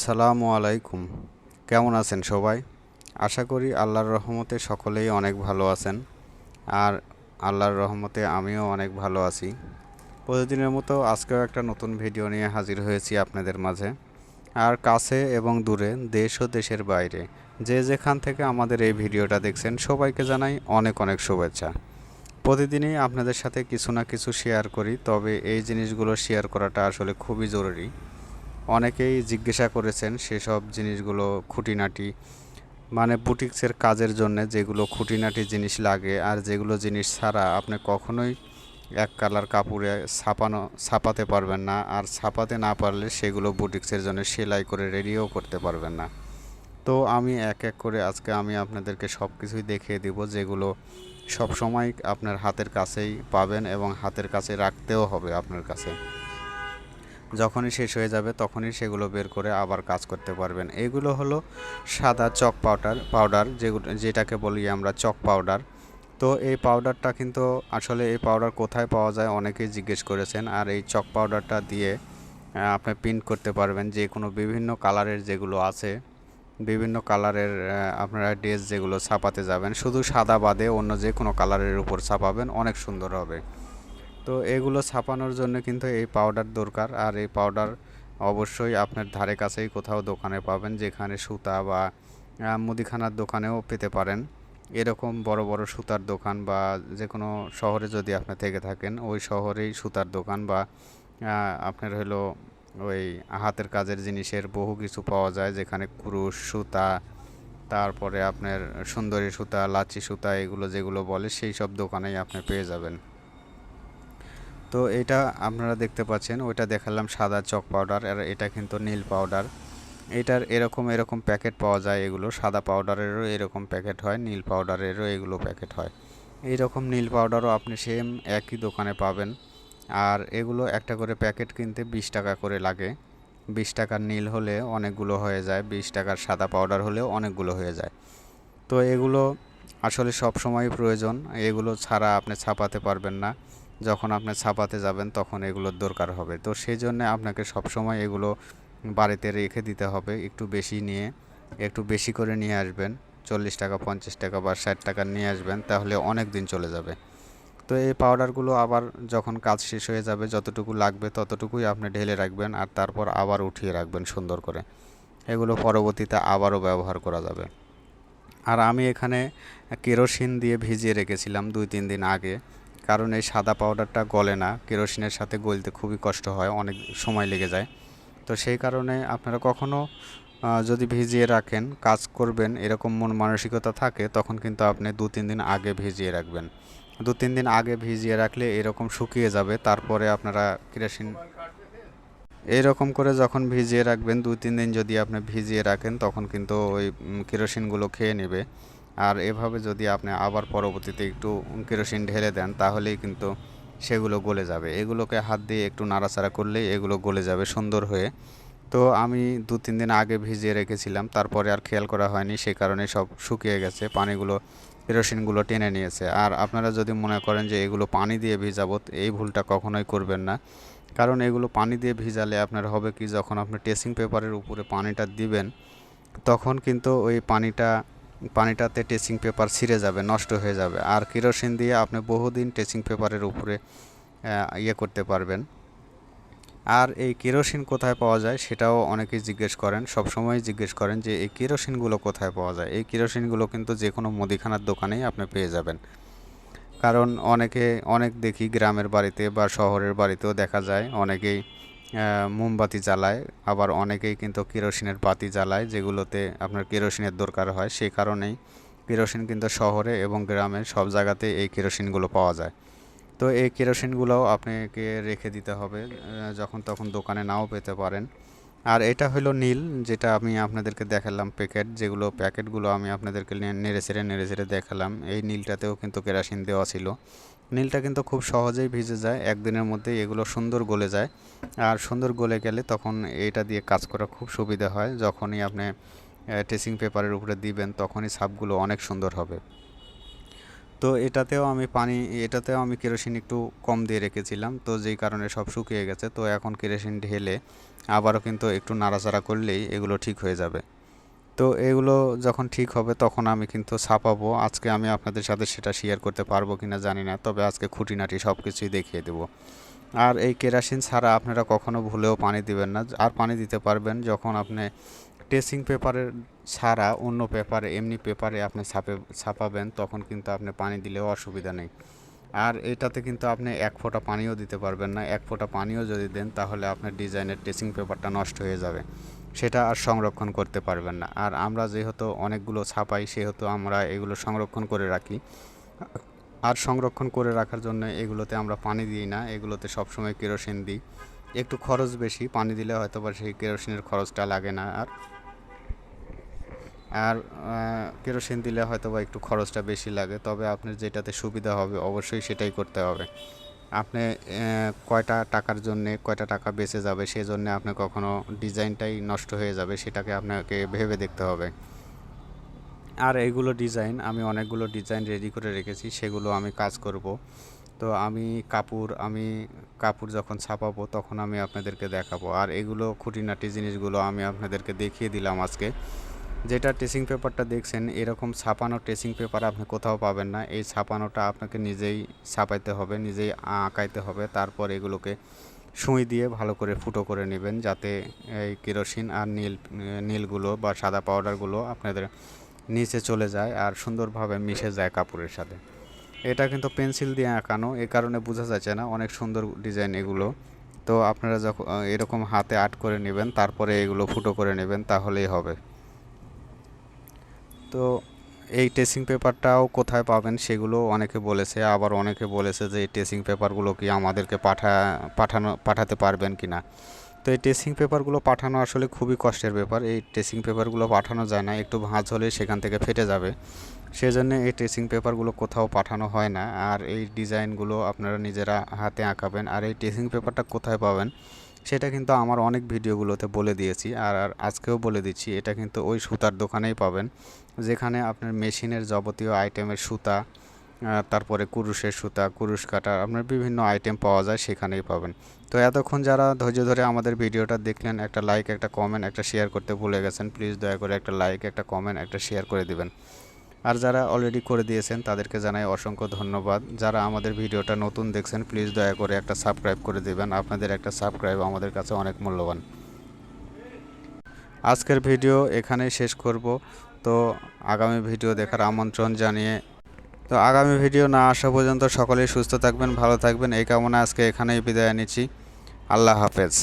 আসসালামু আলাইকুম। কেমন আছেন সবাই? আশা করি আল্লাহর রহমতে সকলেই অনেক ভালো আছেন। আর আল্লাহর রহমতে আমিও অনেক ভালো আছি। প্রতিদিনের মতো আজকেও একটা নতুন ভিডিও নিয়ে হাজির হয়েছি আপনাদের মাঝে। আর কাছে এবং দূরে দেশ ও দেশের বাইরে যে যেখান থেকে আমাদের এই ভিডিওটা দেখছেন সবাইকে জানাই অনেক অনেক শুভেচ্ছা। প্রতিদিনই আপনাদের সাথে কিছু না কিছু শেয়ার করি, তবে এই জিনিসগুলো শেয়ার করাটা আসলে খুবই জরুরি। অনেকেই জিজ্ঞাসা করেছেন সেসব জিনিসগুলো খুঁটিনাটি মানে বুটিক্সের কাজের জন্য যেগুলো খুঁটিনাটি জিনিস লাগে আর যেগুলো জিনিস ছাড়া আপনি কখনোই এক কালার কাপড়ে ছাপানো, ছাপাতে পারবেন না আর ছাপাতে না পারলে সেগুলো বুটিক্সের জন্য সেলাই করে রেডিও করতে পারবেন না। তো আমি এক এক করে আজকে আমি আপনাদেরকে সব কিছুই দেখিয়ে দিব যেগুলো সব সময় আপনার হাতের কাছেই পাবেন এবং হাতের কাছে রাখতেও হবে আপনার কাছে। যখনই শেষ হয়ে যাবে তখনই সেগুলো বের করে আবার কাজ করতে পারবেন। এগুলো হলো সাদা চক পাউডার পাউডার যেগুলো যেটাকে বলি আমরা চক পাউডার। তো এই পাউডারটা কিন্তু আসলে এই পাউডার কোথায় পাওয়া যায় অনেকেই জিজ্ঞেস করেছেন। আর এই চক পাউডারটা দিয়ে আপনি প্রিন্ট করতে পারবেন যে কোনো বিভিন্ন কালারের যেগুলো আছে। বিভিন্ন কালারের আপনারা ড্রেস যেগুলো ছাপাতে যাবেন। শুধু সাদা বাদে অন্য যে কোনো কালারের উপর ছাপাবেন, অনেক সুন্দর হবে। তো এগুলো ছাপানোর জন্য কিন্তু এই পাউডার দরকার। আর এই পাউডার অবশ্যই আপনার ধারে কাছেই কোথাও দোকানে পাবেন, যেখানে সুতা বা মুদিখানার দোকানেও পেতে পারেন। এরকম বড় বড় সুতার দোকান বা যে কোনো শহরে যদি আপনি থেকে থাকেন, ওই শহরেই সুতার দোকান বা আপনার হলো ওই হাতের কাজের জিনিসের বহু কিছু পাওয়া যায়, যেখানে কুরুশ সুতা, তারপরে আপনার সুন্দরী সুতা লাচি সুতা, এগুলো যেগুলো বলে, সেই সব দোকানেই আপনি পেয়ে যাবেন। তো এটা আপনারা দেখতে পাচ্ছেন, ওইটা দেখালাম সাদা চক পাউডার আর এটা কিন্তু নীল পাউডার। এটার এরকম এরকম প্যাকেট পাওয়া যায় এগুলো, সাদা পাউডারেরও এরকম প্যাকেট হয়, নীল পাউডারেরও এগুলো প্যাকেট হয়। এই রকম নীল পাউডারও আপনি সেম একই দোকানে পাবেন। আর এগুলো একটা করে প্যাকেট কিনতে বিশ টাকা করে লাগে। বিশ টাকার নীল হলে অনেকগুলো হয়ে যায়, বিশ টাকার সাদা পাউডার হলেও অনেকগুলো হয়ে যায়। তো এগুলো আসলে সব সময় প্রয়োজন, এগুলো ছাড়া আপনি ছাপাতে পারবেন না। যখন আপনি ছাপাতে যাবেন তখন এগুলোর দরকার হবে। তো সেই জন্য আপনাকে সবসময় এগুলো বাড়িতে রেখে দিতে হবে। একটু বেশি নিয়ে, একটু বেশি করে নিয়ে আসবেন। চল্লিশ টাকা, পঞ্চাশ টাকা বা ষাট টাকা নিয়ে আসবেন, তাহলে অনেক দিন চলে যাবে। তো এই পাউডারগুলো আবার যখন কাজ শেষ হয়ে যাবে, যতটুকু লাগবে ততটুকুই আপনি ঢেলে রাখবেন আর তারপর আবার উঠিয়ে রাখবেন সুন্দর করে। এগুলো পরবর্তীতে আবারও ব্যবহার করা যাবে। আর আমি এখানে কেরোসিন দিয়ে ভিজিয়ে রেখেছিলাম দুই, তিন দিন আগে। কারণ এই সাদা পাউডারটা গলে না। কেরোসিনের সাথে গলতে খুবই কষ্ট হয়, অনেক সময় লেগে যায়। তো সেই কারণে আপনারা কখনো যদি ভিজিয়ে রাখেন, কাজ করবেন, এরকম মন মানসিকতা থাকে, তখন কিন্তু আপনি দু তিন দিন আগে ভিজিয়ে রাখবেন। দু তিন দিন আগে ভিজিয়ে রাখলে এরকম শুকিয়ে যাবে, তারপরে আপনারা কেরোসিন এইরকম করে যখন ভিজিয়ে রাখবেন দু তিন দিন যদি আপনি ভিজিয়ে রাখেন, তখন কিন্তু ওই কেরোসিনগুলো খেয়ে নেবে। আর এভাবে যদি আপনি আবার পরবর্তীতে একটু কেরোসিন ঢেলে দেন, তাহলেই কিন্তু সেগুলো গলে যাবে। এগুলোকে হাত দিয়ে একটু নাড়াচাড়া করলেই এগুলো গলে যাবে সুন্দর হয়ে। তো আমি দু তিন দিন আগে ভিজিয়ে রেখেছিলাম, তারপরে আর খেয়াল করা হয়নি, সে কারণে সব শুকিয়ে গেছে, পানিগুলো, কেরোসিনগুলো টেনে নিয়েছে। আর আপনারা যদি মনে করেন যে এগুলো পানি দিয়ে ভিজাবো, এই ভুলটা কখনোই করবেন না। কারণ এগুলো পানি দিয়ে ভিজালে আপনার হবে কি, যখন আপনি টেসিং পেপারের উপরে পানিটা দিবেন, তখন কিন্তু ওই পানিটা পানিটাতে টেসিং পেপার ছিঁড়ে যাবে, নষ্ট হয়ে যাবে। আর কেরোসিন দিয়ে আপনি বহুদিন টেসিং পেপারের উপরে ইয়ে করতে পারবেন। আর এই কেরোসিন কোথায় পাওয়া যায় সেটাও অনেকেই জিজ্ঞেস করেন সবসময় জিজ্ঞেস করেন যে এই কেরোসিনগুলো কোথায় পাওয়া যায়? এই কেরোসিনগুলো কিন্তু যে কোনো মুদিখানার দোকানেই আপনি পেয়ে যাবেন। কারণ অনেকে, অনেক দেখি গ্রামের বাড়িতে বা শহরের বাড়িতেও দেখা যায়, অনেকেই মোমবাতি জ্বালায়। আবার অনেকেই কিন্তু কেরোসিনের বাতি জ্বালায়, যেগুলোতে আপনার কেরোসিনের দরকার হয়। সেই কারণেই কেরোসিন কিন্তু শহরে এবং গ্রামে সব জায়গাতে এই কেরোসিনগুলো পাওয়া যায়। তো এই কেরোসিনগুলোও আপনাকে রেখে দিতে হবে যখন তখন দোকানে নাও পেতে পারেন। আর এটা হলো নীল, যেটা আমি আপনাদেরকে দেখালাম প্যাকেট। যেগুলো প্যাকেটগুলো আমি আপনাদেরকে নেড়ে ছেড়ে নেড়ে ছেড়ে দেখালাম। এই নীলটাতেও কিন্তু কেরাসিন দেওয়া ছিল। নীলটা কিন্তু খুব সহজেই ভিজে যায়, একদিনের মধ্যেই এগুলো সুন্দর গলে যায়। আর সুন্দর গলে গেলে তখন এটা দিয়ে কাজ করা খুব সুবিধা হয়, যখনই আপনি ট্রেসিং পেপারের উপরে দিবেন তখনই সাপগুলো অনেক সুন্দর হবে। তো এটাতেও আমি পানি, এটাতেও আমি কেরোসিন একটু কম দিয়ে রেখেছিলাম, তো যেই কারণে সব শুকিয়ে গেছে। তো এখন কেরোসিন ঢেলে আবারও কিন্তু একটু নাড়াচাড়া করলেই এগুলো ঠিক হয়ে যাবে। তো এগুলো যখন ঠিক হবে তখন আমি কিন্তু ছাপাবো। আজকে আমি আপনাদের সাথে সেটা শেয়ার করতে পারব কি না জানি না, তবে আজকে খুঁটিনাটি সব কিছুই দেখিয়ে দেবো। আর এই কেরাসিন ছাড়া আপনারা কখনো ভুলেও পানি দিবেন না, আর পানি দিতে পারবেন যখন আপনি টেসিং পেপারের ছাড়া অন্য পেপারে, এমনি পেপারে আপনি ছাপে, ছাপাবেন তখন কিন্তু আপনি পানি দিলেও অসুবিধা নেই। আর এটাতে কিন্তু আপনি এক ফোঁটা পানিও দিতে পারবেন না, এক ফোঁটা পানিও যদি দেন তাহলে আপনার ডিজাইনের টেসিং পেপারটা নষ্ট হয়ে যাবে। সেটা আর সংরক্ষণ করতে পারবেন না। আর আমরা যেহেতু অনেকগুলো ছাপাই, সেহেতু আমরা এগুলো সংরক্ষণ করে রাখি। আর সংরক্ষণ করে রাখার জন্য এগুলোতে আমরা পানি দিই না, এগুলোতে সবসময় কেরোসিন দিই। একটু খরচ বেশি, পানি দিলে হয়তো বা সেই কেরোসিনের খরচটা লাগে না আর। আর কেরোসিন দিলে হয়তো বা একটু খরচটা বেশি লাগে, তবে আপনার যেটাতে সুবিধা হবে অবশ্যই সেটাই করতে হবে। আপনি কয়টা টাকার জন্য কয়টা টাকা বেঁচে যাবে সেই জন্য আপনি কখনো ডিজাইনটাই নষ্ট হয়ে যাবে সেটাকে আপনাকে ভেবে দেখতে হবে। আর এইগুলো ডিজাইন, আমি অনেকগুলো ডিজাইন রেডি করে রেখেছি, সেগুলো আমি কাজ করব। তো আমি কাপড় আমি কাপড় যখন ছাপাবো তখন আমি আপনাদেরকে দেখাবো। আর এগুলো খুঁটিনাটি জিনিসগুলো আমি আপনাদেরকে দেখিয়ে দিলাম আজকে। যেটা টেসিং পেপারটা দেখছেন, এরকম ছাপানো টেসিং পেপার আপনি কোথাও পাবেন না। এই ছাপানোটা আপনাকে নিজেই ছাপাইতে হবে, নিজেই আঁকাইতে হবে, তারপর এগুলোকে সুই দিয়ে ভালো করে ফুটো করে নেবেন যাতে এই কেরোসিন আর নীল, নীলগুলো বা সাদা পাউডারগুলো আপনাদের নিচে চলে যায় আর সুন্দরভাবে মিশে যায় কাপড়ের সাথে। এটা কিন্তু পেন্সিল দিয়ে আঁকানো, এ কারণে বোঝা যাচ্ছে না অনেক সুন্দর ডিজাইন এগুলো। তো আপনারা যখন, এরকম হাতে আর্ট করে নেবেন, তারপরে এগুলো ফুটো করে নেবেন, তাহলেই হবে। তো এই টেসিং পেপারটাও কোথায় পাবেন সেগুলো অনেকে বলেছে, আবার অনেকে বলেছে যে এই টেসিং পেপারগুলো কি আমাদেরকে পাঠা, পাঠানো, পাঠাতে পারবেন কি না তো এই টেসিং পেপারগুলো পাঠানো আসলে খুবই কষ্টের ব্যাপার। এই টেসিং পেপারগুলো পাঠানো যায় না, একটু ভাঁজ হলে সেখান থেকে ফেটে যাবে। সেজন্য এই টেসিং পেপারগুলো কোথাও পাঠানো হয় না। আর এই ডিজাইনগুলো আপনারা নিজেরা হাতে আঁকাবেন। আর এই টেসিং পেপারটা কোথায় পাবেন? সেটা কিন্তু আমার অনেক ভিডিওগুলোতে বলে দিয়েছি আর আর আজকেও বলে দিচ্ছি, এটা কিন্তু ওই সুতার দোকানেই পাবেন। যেখানে আপনার মেশিনের যাবতীয় আইটেমের সুতা তারপরে কুরুশের সুতা, কুরুশ কাটা আপনার বিভিন্ন আইটেম পাওয়া যায় সেখানেই পাবেন। তো এতক্ষণ যারা ধৈর্য ধরে আমাদের ভিডিওটা দেখলেন, একটা লাইক একটা কমেন্ট একটা শেয়ার করতে ভুলে গেছেন প্লিজ দয়া করে একটা লাইক একটা কমেন্ট একটা শেয়ার করে দিবেন। আর যারা অলরেডি করে দিয়েছেন, তাদেরকে জানাই অসংখ্য ধন্যবাদ। যারা আমাদের ভিডিওটা নতুন দেখছেন প্লিজ দয়া করে একটা সাবস্ক্রাইব করে দেবেন। আপনাদের একটা সাবস্ক্রাইব আমাদের কাছে অনেক মূল্যবান। আজকের ভিডিও এখানেই শেষ করব। তো আগামী ভিডিও দেখার আমন্ত্রণ জানিয়ে, তো আগামী ভিডিও না আসা পর্যন্ত সকলেই সুস্থ থাকবেন, ভালো থাকবেন। এই কামনা আজকে এখানেই বিদায় নিচ্ছি। আল্লাহ হাফেজ।